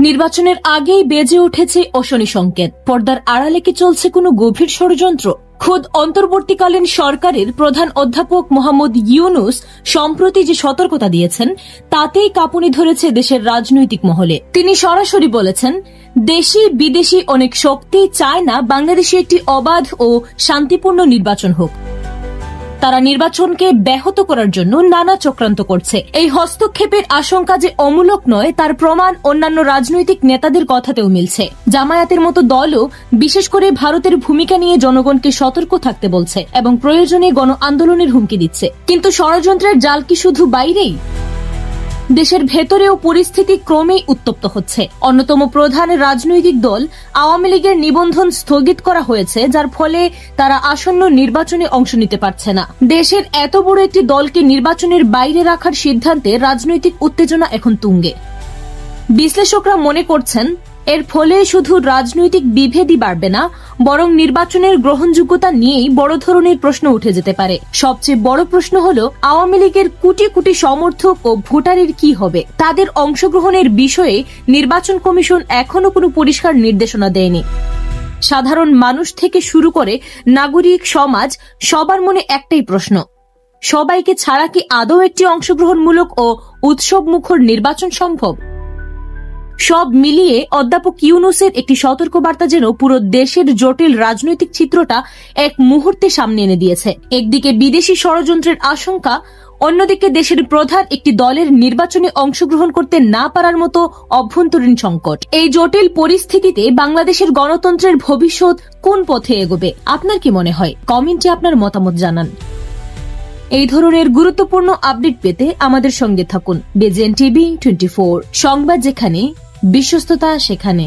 নির্বাচনের আগেই বেজে উঠেছে অশনি সংকেত। পর্দার আড়ালে কি চলছে কোনো গভীর ষড়যন্ত্র? খোদ অন্তর্বর্তীকালীন সরকারের প্রধান অধ্যাপক মোহাম্মদ ইউনুস সম্প্রতি যে সতর্কতা দিয়েছেন, তাতেই কাঁপুনি ধরেছে দেশের রাজনৈতিক মহলে। তিনি সরাসরি বলেছেন, দেশি বিদেশি অনেক শক্তি চায় না বাংলাদেশে একটি অবাধ ও শান্তিপূর্ণ নির্বাচন হোক। তারা নির্বাচনকে ব্যাহত করার জন্য নানা চক্রান্ত করছে। এই হস্তক্ষেপের আশঙ্কা যে অমূলক নয়, তার প্রমাণ অন্যান্য রাজনৈতিক নেতাদের কথাতেও মিলছে। জামায়াতের মতো দলও, বিশেষ করে ভারতের ভূমিকা নিয়ে জনগণকে সতর্ক থাকতে বলছে এবং প্রয়োজনে গণ আন্দোলনের হুমকি দিচ্ছে। কিন্তু ষড়যন্ত্রের জাল কি শুধু বাইরেই? দেশের ভেতরেও পরিস্থিতি ক্রমেই উত্তপ্ত হচ্ছে। অন্যতম প্রধান রাজনৈতিক দল আওয়ামী লীগের নিবন্ধন স্থগিত করা হয়েছে, যার ফলে তারা আসন্ন নির্বাচনে অংশ নিতে পারছে না। দেশের এত বড় একটি দলকে নির্বাচনের বাইরে রাখার সিদ্ধান্তে রাজনৈতিক উত্তেজনা এখন তুঙ্গে। বিশ্লেষকরা মনে করছেন এর ফলে শুধু রাজনৈতিক বিভেদই বাড়বে না, বরং নির্বাচনের গ্রহণযোগ্যতা নিয়েই বড় ধরনের প্রশ্ন উঠে যেতে পারে। সবচেয়ে বড় প্রশ্ন হল, আওয়ামী লীগের কোটি কোটি সমর্থক ও ভোটারের কি হবে? তাদের অংশগ্রহণের বিষয়ে নির্বাচন কমিশন এখনও কোনো পরিষ্কার নির্দেশনা দেয়নি। সাধারণ মানুষ থেকে শুরু করে নাগরিক, সমাজ, সবার মনে একটাই প্রশ্ন, সবাইকে ছাড়া কি আদৌ একটি অংশগ্রহণমূলক ও উৎসব মুখর নির্বাচন সম্ভব? সব মিলিয়ে অধ্যাপক ইউনুসের একটি সতর্কবার্তা যেন পুরো দেশের জটিল রাজনৈতিক চিত্রটা এক মুহূর্তে সামনে এনে দিয়েছে। একদিকে বিদেশি ষড়যন্ত্রের আশঙ্কা, অন্যদিকে দেশের প্রধান একটি দলের নির্বাচনে অংশগ্রহণ করতে না পারার মতো অভ্যন্তরীণ সংকট। এই জটিল পরিস্থিতিতে বাংলাদেশের গণতন্ত্রের ভবিষ্যৎ কোন পথে এগোবে, আপনার কি মনে হয়? কমেন্টে আপনার মতামত জানান। এই ধরনের গুরুত্বপূর্ণ আপডেট পেতে আমাদের সঙ্গে থাকুন। বেজেন টিভি টোয়েন্টি সংবাদ যেখানে বিশ্বস্ততা সেখানে